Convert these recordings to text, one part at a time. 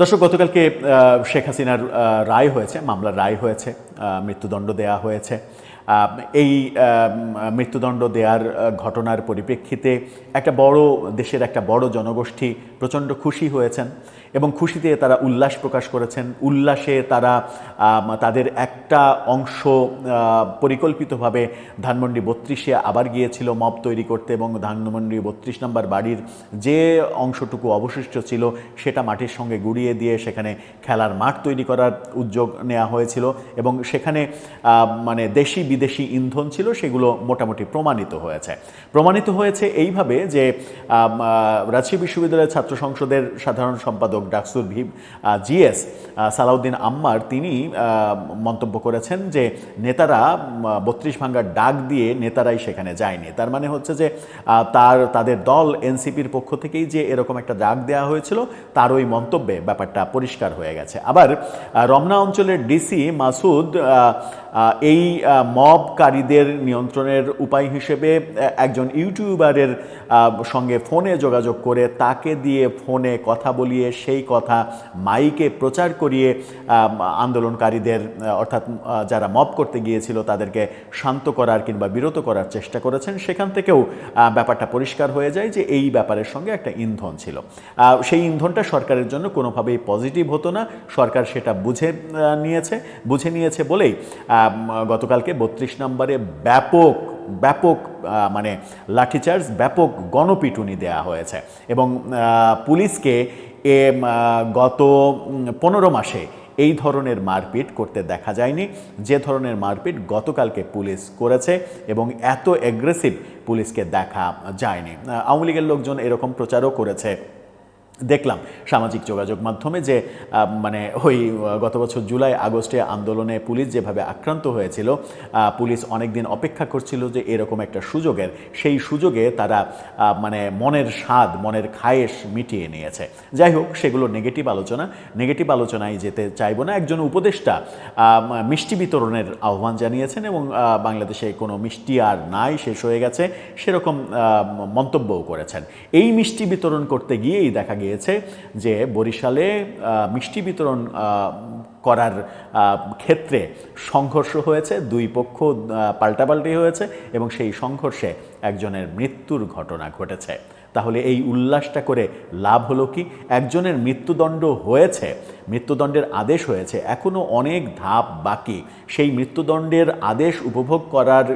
দর্শক, গতকালকে শেখ হাসিনার রায় হয়েছে, মামলার রায় হয়েছে মৃত্যুদণ্ড দেয়া হয়েছে। এই মৃত্যুদণ্ড দেওয়ার ঘটনার পরিপ্রেক্ষিতে একটা বড়, দেশের একটা বড় জনগোষ্ঠী প্রচণ্ড খুশি হয়েছেন। এবং খুশিতে তারা উল্লাস প্রকাশ করেছেন। উল্লাসে তারা তাদের একটা অংশ পরিকল্পিতভাবে ধানমন্ডি বত্রিশে আবার গিয়েছিল মব তৈরি করতে এবং ধানমন্ডি বত্রিশ নম্বর বাড়ির যে অংশটুকু অবশিষ্ট ছিল সেটা মাটির সঙ্গে গুড়িয়ে দিয়ে সেখানে খেলার মাঠ তৈরি করার উদ্যোগ নেওয়া হয়েছিল এবং সেখানে মানে দেশি বিদেশি ইন্ধন ছিল সেগুলো মোটামুটি প্রমাণিত হয়েছে। প্রমাণিত হয়েছে এইভাবে যে রাজশাহী বিশ্ববিদ্যালয়ের ছাত্র সংসদের সাধারণ সম্পাদক ডাকসুর ভি জিএস সালাউদ্দিন আম্মার তিনি মন্তব্য করেছেন যে নেতারা বত্রিশ ভাঙ্গার ডাক দিয়ে নেতারাই সেখানে যায়নি। তার মানে হচ্ছে যে তার, তাদের দল এনসিপির পক্ষ থেকেই যে এরকম একটা ডাক দেওয়া হয়েছিল, তার ওই মন্তব্যে ব্যাপারটা পরিষ্কার হয়ে গেছে। আবার রমনা অঞ্চলের ডিসি মাসুদ এই মবকারীদের নিয়ন্ত্রণের উপায় হিসেবে একজন ইউটিউবারের সঙ্গে ফোনে যোগাযোগ করে তাকে দিয়ে ফোনে কথা বলিয়ে সেই কথা মাইকে প্রচার করিয়ে আন্দোলনকারীদের, অর্থাৎ যারা মব করতে গিয়েছিল তাদেরকে শান্ত করার কিংবা বিরত করার চেষ্টা করেছেন। সেখান থেকেও ব্যাপারটা পরিষ্কার হয়ে যায় যে এই ব্যাপারের সঙ্গে একটা ইন্ধন ছিল। সেই ইন্ধনটা সরকারের জন্য কোনোভাবেই পজিটিভ হতো না। সরকার সেটা বুঝে নিয়েছে বুঝে নিয়েছে বলেই গতকালকে বত্রিশ নম্বরে ব্যাপক ব্যাপক মানে লাঠিচার্জ, ব্যাপক গণপিটুনি দেয়া হয়েছে। এবং পুলিশকে এ গত পনেরো মাসে এই ধরনের মারপিট করতে দেখা যায়নি। যে ধরনের মারপিট গতকালকে পুলিশ করেছে এবং এত অ্যাগ্রেসিভ পুলিশকে দেখা যায়নি। আওয়ামী লীগের লোকজন এরকম প্রচারও করেছে। দেখলাম সামাজিক যোগাযোগ মাধ্যমে যে মানে ওই গত বছর জুলাই, আগস্টে আন্দোলনে পুলিশ যেভাবে আক্রান্ত হয়েছিল পুলিশ অনেক দিন অপেক্ষা করছিল যে এরকম একটা সুযোগের, সেই সুযোগে তারা মানে মনের স্বাদ, মনের খায়েশ মিটিয়ে নিয়েছে। যাই হোক, সেগুলো নেগেটিভ আলোচনা নেগেটিভ আলোচনায় যেতে চাইব না। একজন উপদেষ্টা মিষ্টি বিতরণের আহ্বান জানিয়েছেন এবং বাংলাদেশে কোনো মিষ্টি আর নাই, শেষ হয়ে গেছে, সেরকম মন্তব্যও করেছেন। এই মিষ্টি বিতরণ করতে গিয়েই দেখা গিয়েছে যে বরিশালে মিষ্টি বিতরণ করার ক্ষেত্রে সংঘর্ষ হয়েছে, দুই পক্ষ পাল্টাপাল্টি হয়েছে এবং সেই সংঘর্ষে একজনের মৃত্যুর ঘটনা ঘটেছে। তাহলে এই উল্লাসটা করে লাভ হলো কি? একজনের মৃত্যুদণ্ড হয়েছে, মৃত্যুদণ্ডের আদেশ হয়েছে এখনও অনেক ধাপ বাকি। সেই মৃত্যুদণ্ডের আদেশ উপভোগ করার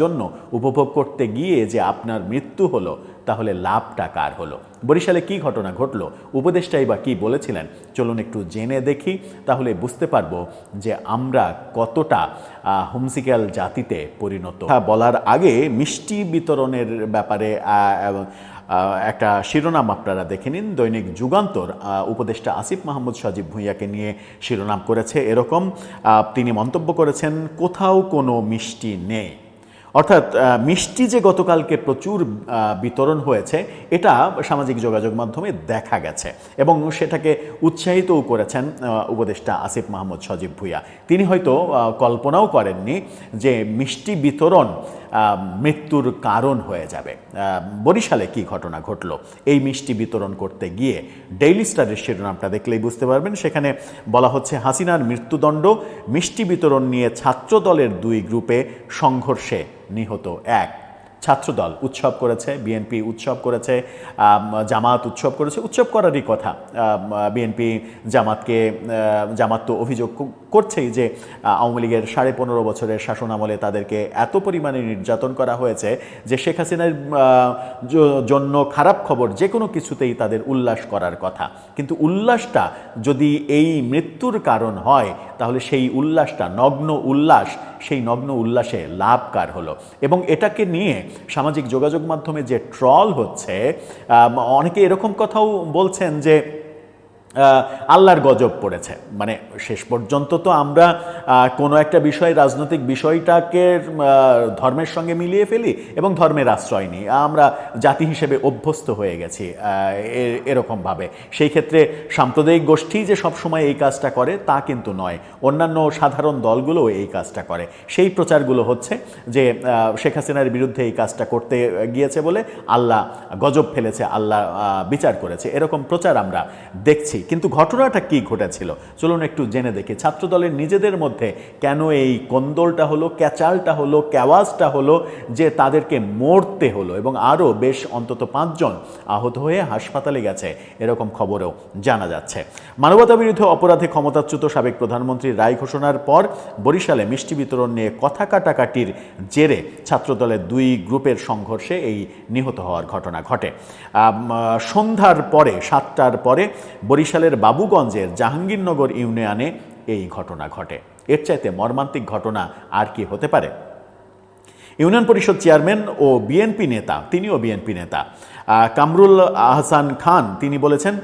জন্য উপভোগ করতে গিয়ে যে আপনার মৃত্যু হলো তাহলে লাভটা কার হলো? বরিশালে কি ঘটনা ঘটলো? উপদেষ্টাই বা কি বলেছিলেন? চলুন একটু জেনে দেখি, তাহলে বুঝতে পারব যে আমরা কতটা হোমসিক্যাল জাতিতে পরিণত। বলার আগে মিষ্টি বিতরণের ব্যাপারে একটা শিরোনাম আপনারা দেখে নিন। দৈনিক যুগান্তর উপদেষ্টা আসিফ মাহমুদ সজীব ভূঁইয়াকে নিয়ে শিরোনাম করেছে এরকম। তিনি মন্তব্য করেছেন, কোথাও কোনো মিষ্টি নেই। অর্থাৎ মিষ্টি যে গতকালকে প্রচুর বিতরণ হয়েছে, এটা সামাজিক যোগাযোগ মাধ্যমে দেখা গেছে এবং সেটাকে উৎসাহিতও করেছেন উপদেষ্টা আসিফ মাহমুদ সজীব ভুইয়া। তিনি হয়তো কল্পনাও করেননি যে মিষ্টি বিতরণ মৃত্যুর কারণ হয়ে যাবে। বরিশালে কি ঘটনা ঘটল? এই মিষ্টি বিতরণ করতে গিয়ে ডেইলি স্টারের শিরোনামটা দেখলেই বুঝতে পারবেন। সেখানে বলা হচ্ছে, হাসিনার মৃত্যুদণ্ড, মিষ্টি বিতরণ নিয়ে ছাত্রদলের দুই গ্রুপে সংঘর্ষে নিহত এক। ছাত্রদল উৎসব করেছে বিএনপি উৎসব করেছে জামাত উৎসব করেছে। উৎসব করারই কথা বিএনপি জামাতকে জামাত তো অভিযোগ করছেই যে আওয়ামী লীগের সাড়ে পনেরো বছরের শাসন আমলে তাদেরকে এত পরিমাণে নির্যাতন করা হয়েছে যে, শেখ হাসিনার জন্য খারাপ খবর যে কোনো কিছুতেই তাদের উল্লাস করার কথা। কিন্তু উল্লাসটা যদি এই মৃত্যুর কারণ হয়, তাহলে সেই উল্লাসটা, নগ্ন উল্লাস, সেই নগ্ন উল্লাসে লাভ কার হলো। এবং এটাকে নিয়ে সামাজিক যোগাযোগ মাধ্যমে যে ট্রল হচ্ছে অনেকে এরকম কথাও বলছেন যে আল্লাহর গজব পড়েছে। মানে শেষ পর্যন্ত তো আমরা কোনো একটা বিষয়, রাজনৈতিক বিষয়টাকে ধর্মের সঙ্গে মিলিয়ে ফেলি এবং ধর্মের আশ্রয় নিই। আমরা জাতি হিসেবে অভ্যস্ত হয়ে গেছি এরকমভাবে। সেই ক্ষেত্রে সাম্প্রদায়িক গোষ্ঠী যে সবসময় এই কাজটা করে, তা কিন্তু নয়। অন্যান্য সাধারণ দলগুলোও এই কাজটা করে। সেই প্রচারগুলো হচ্ছে যে শেখ হাসিনার বিরুদ্ধে এই কাজটা করতে গিয়েছে বলে আল্লাহ গজব ফেলেছে, আল্লাহ বিচার করেছে। এরকম প্রচার আমরা দেখছি। কিন্তু ঘটনাটা কি ঘটেছিল? চলুন একটু জেনে দেখি। ছাত্রদলের নিজেদের মধ্যে কেন এই কোন্দলটা হলো, ক্যাচালটা হলো, ক্যাওয়াজটা হলো যে তাদেরকে মরতে হলো এবং আরও বেশ অন্তত পাঁচজন আহত হয়ে হাসপাতালে গেছে এরকম খবরেও জানা যাচ্ছে। মানবতা বিরুদ্ধে অপরাধে ক্ষমতাচ্যুত সাবেক প্রধানমন্ত্রীর রায় ঘোষণার পর বরিশালে মিষ্টি বিতরণ নিয়ে কথা কাটাকাটির জেরে ছাত্রদলের দুই গ্রুপের সংঘর্ষে এই নিহত হওয়ার ঘটনা ঘটে। সন্ধ্যার পরে, সাতটার পরে বরিশালের বাবুগঞ্জের জাহাঙ্গীরনগর ইউনিয়নে এই ঘটনা ঘটে। এর চাইতে মর্মান্তিক ঘটনা আর কি হতে পারে? ইউনিয়ন পরিষদ চেয়ারম্যান ও বিএনপি নেতা, তিনিও বিএনপি নেতা কামরুল আহসান খান, তিনি বলেছেন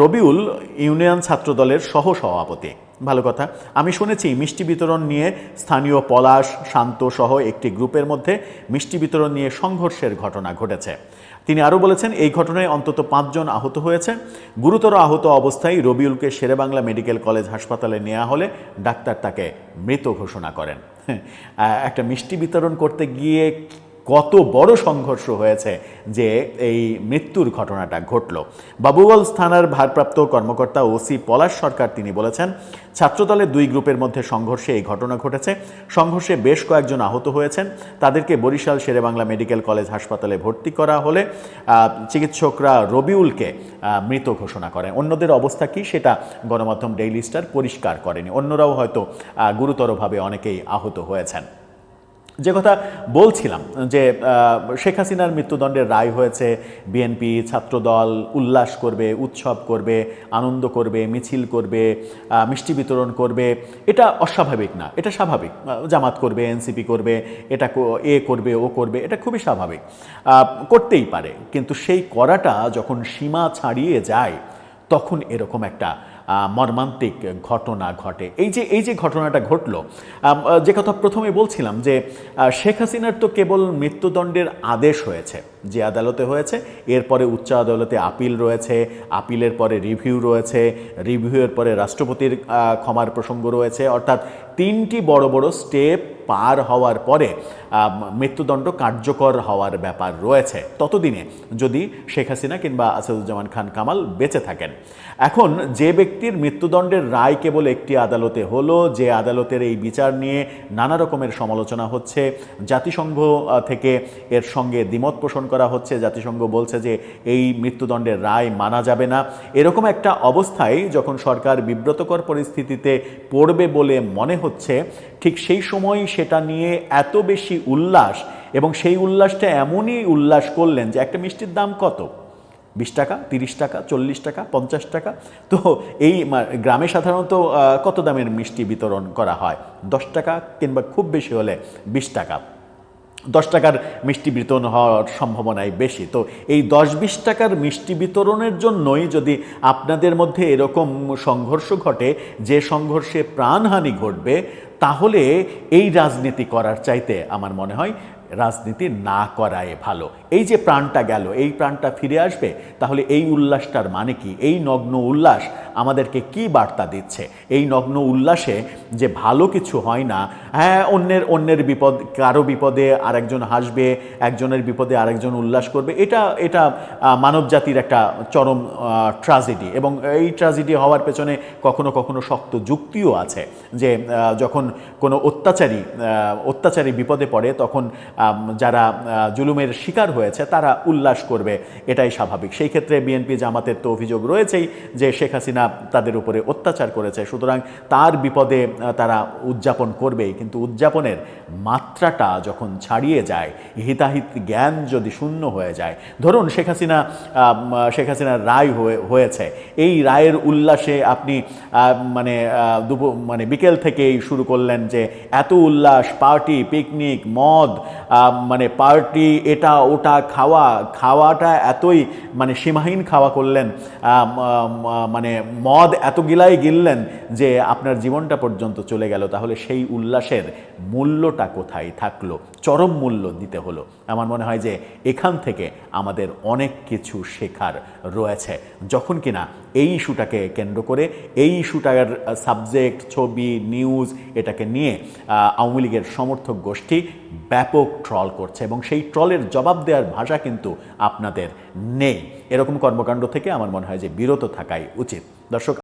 রবিউল ইউনিয়ন ছাত্রদলের সহ সভাপতি ভালো কথা, আমি শুনেছি মিষ্টি বিতরণ নিয়ে স্থানীয় পলাশ, শান্ত সহ একটি গ্রুপের মধ্যে মিষ্টি বিতরণ নিয়ে সংঘর্ষের ঘটনা ঘটেছে। তিনি আরও বলেছেন এই ঘটনায় অন্তত পাঁচজন আহত হয়েছে। গুরুতর আহত অবস্থায় রবিউলকে শেরেবাংলা মেডিকেল কলেজ হাসপাতালে নেওয়া হলে ডাক্তার তাকে মৃত ঘোষণা করেন। হ্যাঁ, একটা মিষ্টি বিতরণ করতে গিয়ে কত বড় সংঘর্ষ হয়েছে যে এই মৃত্যুর ঘটনাটা ঘটল। বাবুগঞ্জ থানার ভারপ্রাপ্ত কর্মকর্তা ওসি পলাশ সরকার তিনি বলেছেন ছাত্রদলের দুই গ্রুপের মধ্যে সংঘর্ষে এই ঘটনা ঘটেছে। সংঘর্ষে বেশ কয়েকজন আহত হয়েছেন। তাদেরকে বরিশাল শেরেবাংলা মেডিকেল কলেজ হাসপাতালে ভর্তি করা হলে চিকিৎসকরা রবিউলকে মৃত ঘোষণা করেন। অন্যদের অবস্থা কি সেটা গণমাধ্যম ডেইলি স্টার পরিষ্কার করেনি। অন্যরাও হয়তো গুরুতরভাবে অনেকেই আহত হয়েছেন। যে কথা বলছিলাম যে শেখ হাসিনার মৃত্যুদণ্ডের রায় হয়েছে, বিএনপি ছাত্রদল উল্লাস করবে, উৎসব করবে, আনন্দ করবে, মিছিল করবে মিষ্টি বিতরণ করবে। এটা অস্বাভাবিক না, এটা স্বাভাবিক। জামাত করবে, এনসিপি করবে, এটা এ করবে, ও করবে, এটা খুবই স্বাভাবিক। করতেই পারে, কিন্তু সেই করাটা যখন সীমা ছাড়িয়ে যায়, তখন এরকম একটা মর্মান্তিক ঘটনা ঘটে। এই যে এই যে ঘটনাটা ঘটল যে কথা প্রথমে বলছিলাম যে শেখ হাসিনার তো কেবল মৃত্যুদণ্ডের আদেশ হয়েছে। যে আদালতে হয়েছে, এরপরে উচ্চ আদালতে আপিল রয়েছে, আপিলের পরে রিভিউ রয়েছে, রিভিউয়ের পরে রাষ্ট্রপতির ক্ষমার প্রসঙ্গ রয়েছে, অর্থাৎ তিনটি বড় বড় স্টেপ পার হওয়ার পরে মৃত্যুদণ্ড কার্যকর হওয়ার ব্যাপার রয়েছে। ততদিনে যদি শেখ হাসিনা কিংবা আসাদুজ্জামান খান কামাল বেঁচে থাকেন। এখন যে ব্যক্তির মৃত্যুদণ্ডের রায় কেবল একটি আদালতে হলো, যে আদালতের এই বিচার নিয়ে নানা রকমের সমালোচনা হচ্ছে, জাতিসংঘ থেকে এর সঙ্গে দ্বিমত পোষণ করা হচ্ছে, জাতিসংঘ বলছে যে এই মৃত্যুদণ্ডের রায় মানা যাবে না। এরকম একটা অবস্থায় যখন সরকার বিব্রতকর পরিস্থিতিতে পড়বে বলে মনে হচ্ছে, ঠিক সেই সময় সেটা নিয়ে এত বেশি উল্লাস এবং সেই উল্লাসটা এমনই উল্লাস করলেন যে একটা মিষ্টির দাম কত? বিশ টাকা, তিরিশ টাকা, চল্লিশ টাকা, পঞ্চাশ টাকা? তো এই গ্রামে সাধারণত কত দামের মিষ্টি বিতরণ করা হয়? দশ টাকা কিংবা খুব বেশি হলে বিশ টাকা। দশ টাকার মিষ্টি বিতরণ হওয়ার সম্ভাবনাই বেশি। তো এই দশ বিশ টাকার মিষ্টি বিতরণের জন্যই যদি আপনাদের মধ্যে এরকম সংঘর্ষ ঘটে, যে সংঘর্ষে প্রাণহানি ঘটবে, তাহলে এই রাজনীতি করার চাইতে আমার মনে হয় রাজনীতি না করাই ভালো। এই যে প্রাণটা গেল, এই প্রাণটা ফিরে আসবে, তাহলে এই উল্লাসটার মানে কি? এই নগ্ন উল্লাস আমাদেরকে কি বার্তা দিচ্ছে? এই নগ্ন উল্লাসে যে ভালো কিছু হয় না হ্যাঁ অন্যের অন্যের বিপদ, কারও বিপদে আরেকজন হাসবে, একজনের বিপদে আরেকজন উল্লাস করবে, এটা এটা মানব জাতির একটা চরম ট্রাজেডি এবং এই ট্রাজেডি হওয়ার পেছনে কখনো কখনো শক্ত যুক্তিও আছে যে যখন কোনো অত্যাচারী অত্যাচারী বিপদে পড়ে, তখন যারা জুলুমের শিকার হয়েছে, তারা উল্লাস করবে, এটাই স্বাভাবিক। সেই ক্ষেত্রে বিএনপি জামাতের তো অভিযোগ রয়েছেই যে শেখ হাসিনা তাদের উপরে অত্যাচার করেছে। সুতরাং তার বিপদে তারা উদযাপন করবেই। কিন্তু উদযাপনের মাত্রাটা যখন ছাড়িয়ে যায়, হিতাহিত জ্ঞান যদি শূন্য হয়ে যায়, ধরুন শেখ হাসিনা শেখ হাসিনার রায় হয়ে- হয়েছে। এই রায়ের উল্লাসে আপনি মানে দুপুর মানে বিকেল থেকেই শুরু করলেন যে এত উল্লাস, পার্টি, পিকনিক, মদ মানে পার্টি, এটা, ওটা খাওয়া, খাওয়াটা এতই মানে সীমাহীন খাওয়া করলেন মানে মদ এত গিলাই গিললেন যে আপনার জীবনটা পর্যন্ত চলে গেল। তাহলে সেই উল্লাসের মূল্যটা কোথায় থাকল? চরম মূল্য দিতে হলো। আমার মনে হয় যে এখান থেকে আমাদের অনেক কিছু শেখার রয়েছে। যখন কিনা এই ইস্যুটাকে কেন্দ্র করে, এই ইস্যুটার সাবজেক্ট, ছবি, নিউজ এটাকে নিয়ে আওয়ামী লীগের সমর্থক গোষ্ঠী ব্যাপক ট্রল করছে এবং সেই ট্রলের জবাব দেওয়ার ভাষা কিন্তু আপনাদের নেই। এরকম কর্মকাণ্ড থেকে আমার মনে হয় যে বিরত থাকাই উচিত। দর্শক